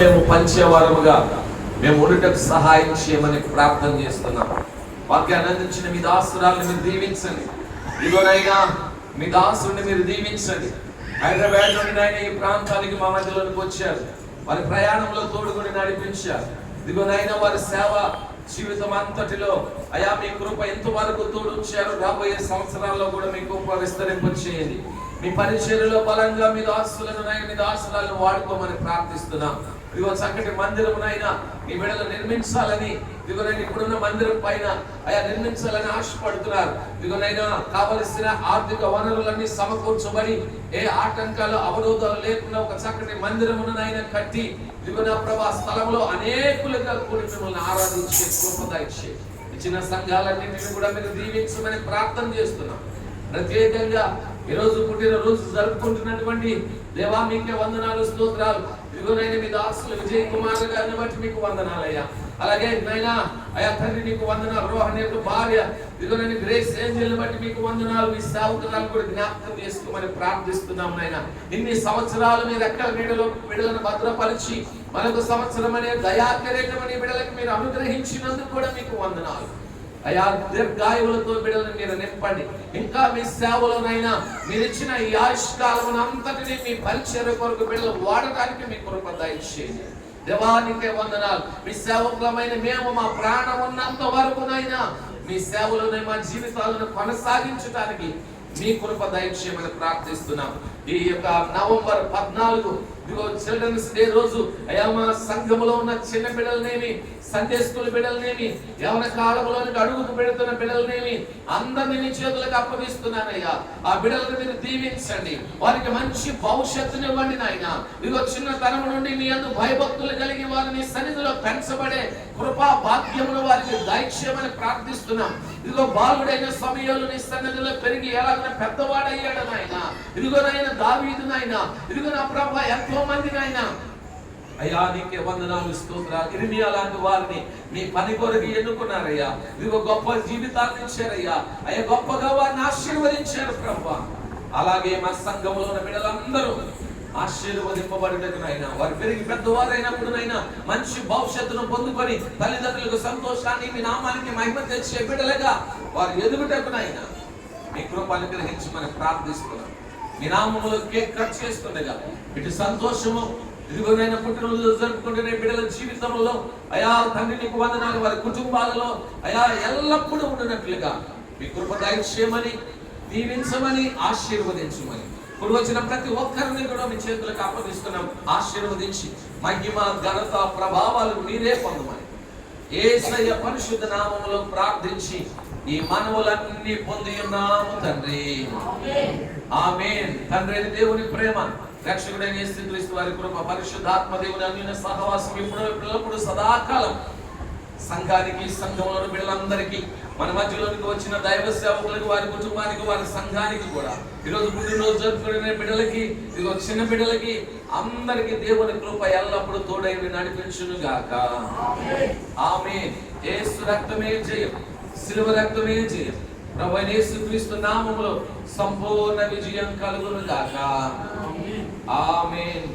మేము పంచేవారముగా మేము ఉండటకు సహాయం చేయమని ప్రార్థన చేస్తున్నాం. వాక్యాన్ని ఆనందించిన మీ దాసురాలను మీరు దీవించండి. ఇదిగోనైనా మీ దాసుని మీరు దీవించండి. హైదరాబాద్ నుండి ఆయన ఈ ప్రాంతానికి మా మధ్యలోకి వచ్చారు. వారి ప్రయాణంలో తోడుకొని నడిపించారు. ఇదిగోనైనా వారి సేవ జీవితం అంతటిలో అయా మీ కృప ఎంతవరకు తోడుంచారు రాబోయే సంవత్సరాల్లో కూడా మీ కృప విస్తరింప చేయండి మీ పరిచర్యలో బలంగా మీ దాసులను మీ దాసులను వాడుకోమని ప్రార్థిస్తున్నాం. ఇదిగో చక్కటి మందిరమునైనా మీ బిడ్డలు నిర్మించాలని ఇదిగో నేను ఇప్పుడున్న మందిరం పైన అయా నిర్మించాలని ఆశపడుతున్నారు. ఇదిగోనైనా కావలసిన ఆర్థిక వనరులన్నీ సమకూర్చబడి ఏ ఆటంకాలు అవరోధాలు లేకుండా ఒక చక్కటి మందిరమునైనా కట్టి ఇదిగో నా ప్రభా స్థలంలో అనేకులుగా కూడి మిమ్మల్ని ఆరాధించే కృపదాయిచ్చే ఇచ్చిన సంఘాలన్నింటినీ కూడా మీరు దీవించమని ప్రార్థన చేస్తున్నాం. ప్రత్యేకంగా ఈరోజు పుట్టినరోజు జరుపుకుంటున్నటువంటి దేవా మీకే వందనాలు స్తోత్రాలు. ఇదిగోనైనా మీ దాసులు విజయ్ కుమార్ గారిని బట్టి మీకు వందనాలయ్యా. అలాగే నైనా అయ్యా తండ్రి నీకు వందనాలు. రోహన్ యొక్క భార్య ఇదిగోనైనా గ్రేస్ ఏంజల్ని బట్టి మీకు వందనాలు. మీ సేవకురాలు కూడా జ్ఞాపకం చేసుకోమని ప్రార్థిస్తున్నాం నాయన. ఇన్ని సంవత్సరాలు మీరు ఎక్కడ నీడలో బిడలను భద్రపరిచి మరొక సంవత్సరం అనే దయాకరేటమని బిడలకు మీరు అనుగ్రహించినందుకు కూడా మీకు వందనాలు. అయా దీర్ఘాయువులతో బిడ్డలను మీరు నింపండి. ఇంకా మీ సేవలోనైనా మీరు ఇచ్చిన ఈ ఆయుష్కాలం అంతటిని మీ పరిచయ కొరకు బిడ్డలు వాడటానికి మీ కృప దయచేయండి. దేవానికే వందనాలు. మీ సేవకులమైన మేము మా ప్రాణం ఉన్నంత వరకునైనా మీ సేవలోనే మా జీవితాలను కొనసాగించడానికి మీ కృప దయచేయమని ప్రార్థిస్తున్నాం ఈ యొక్క నవంబర్ పద్నాలుగు ఇదిగో చిల్డ్రన్స్ డే రోజు అయ్యా మా సంఘములో ఉన్న చిన్న బిడ్డలనేమి సండే స్కూల్ బిడ్డలనేమి యవన కాలంలో అడుగుకు పెడుతున్న బిడ్డలనేమి అందరిని నీ చేతులకు అప్పగిస్తున్నానయ్యా. ఆ బిడ్డలను మీరు దీవించండి. వారికి మంచి భవిష్యత్తుని ఇవ్వండి నాయన. ఇదిగో చిన్న తరం నుండి నీ అందు భయభక్తులు కలిగి వారిని సన్నిధిలో పెంచబడే కృపా భాగ్యమును వారికి దైక్ష్యమని ప్రార్థిస్తున్నాం. ఇదిగో బాలుడైన సమయంలో నీ సన్నిధిలో పెరిగి ఎలాగైనా పెద్దవాడయ్యాడు నాయన? ఇదిగో నాయన దావీదు నాయన. ఇదిగో నా ప్రభా ఎంతో మంది నాయన. అయ్యా నీకే వందనాలు స్తోత్రాలు. ఇరిమియా లాంటి వారిని మీ పని కొరకు ఎన్నుకున్నారయ్యా. ఇదిగో గొప్ప జీవితాన్ని ఇచ్చారయ్యా. అయ్యా గొప్పగా వారిని ఆశీర్వదించారు ప్రభా. అలాగే మా సంఘంలో ఉన్న బిడ్డలందరూ ఆశీర్వదింపబడినైనా వారు పెరిగి పెద్దవారైనప్పుడునైనా మంచి భవిష్యత్తును పొందుకొని తల్లిదండ్రులకు సంతోషాన్ని మీ నామానికి మహిమ తెచ్చే బిడ్డలుగా వారు ఎదుగుటకునైనా మీ కృప అనుగ్రహించమని ప్రార్థిస్తున్నాం. మీ నామములో కేక్ కట్ చేస్తుండగా ఇటు సంతోషము ఇదిగోనైనా పుట్టినరోజు జరుపుకుంటున్న బిడ్డల జీవితంలో అయా తండ్రి నీకు వందనాలు వారి కుటుంబాలలో అయా ఎల్లప్పుడూ ఉండినట్లుగా మీ కృప దయచేయమని దీవించమని ఆశీర్వదించమని. ఇప్పుడు వచ్చిన ప్రతి ఒక్కరిని కూడా మీ చేతులకు అప్పగిస్తున్నాం. ఆశీర్వదించి మహిమ ఘనత ప్రభావాలు మీరే పొందమని. ఏసయ్య పరిశుద్ధ నామంలో ప్రార్థించి ఈ మనవులన్నీ పొంది ఉన్నాము తండ్రి. ఆమెన్. తండ్రి దేవుని ప్రేమ రక్షకుడైన యేసుక్రీస్తు వారి కృప పరిశుద్ధాత్మ దేవుని అన్యున సహవాసం ఇప్పుడు ఎల్లప్పుడు సదాకాలం సంఘానికి సంఘంలో బిడ్డలందరికీ మన మధ్యలోనికి వచ్చిన దైవ సేవకులకు వారి కుటుంబానికి వారి సంఘానికి కూడా. ఈరోజు పుట్టినరోజు జరుపుకునే బిడ్డలకి ఇదిగో చిన్న బిడ్డలకి అందరికీ దేవుని కృప ఎల్లప్పుడూ తోడై నడిపించును గాక ఆమె ఏసు రక్తమే జయం సిలువ రక్తమే జయం. ప్రభు యేసుక్రీస్తు నామములో సంపూర్ణ విజయం కలుగును గాక ఆమేన్.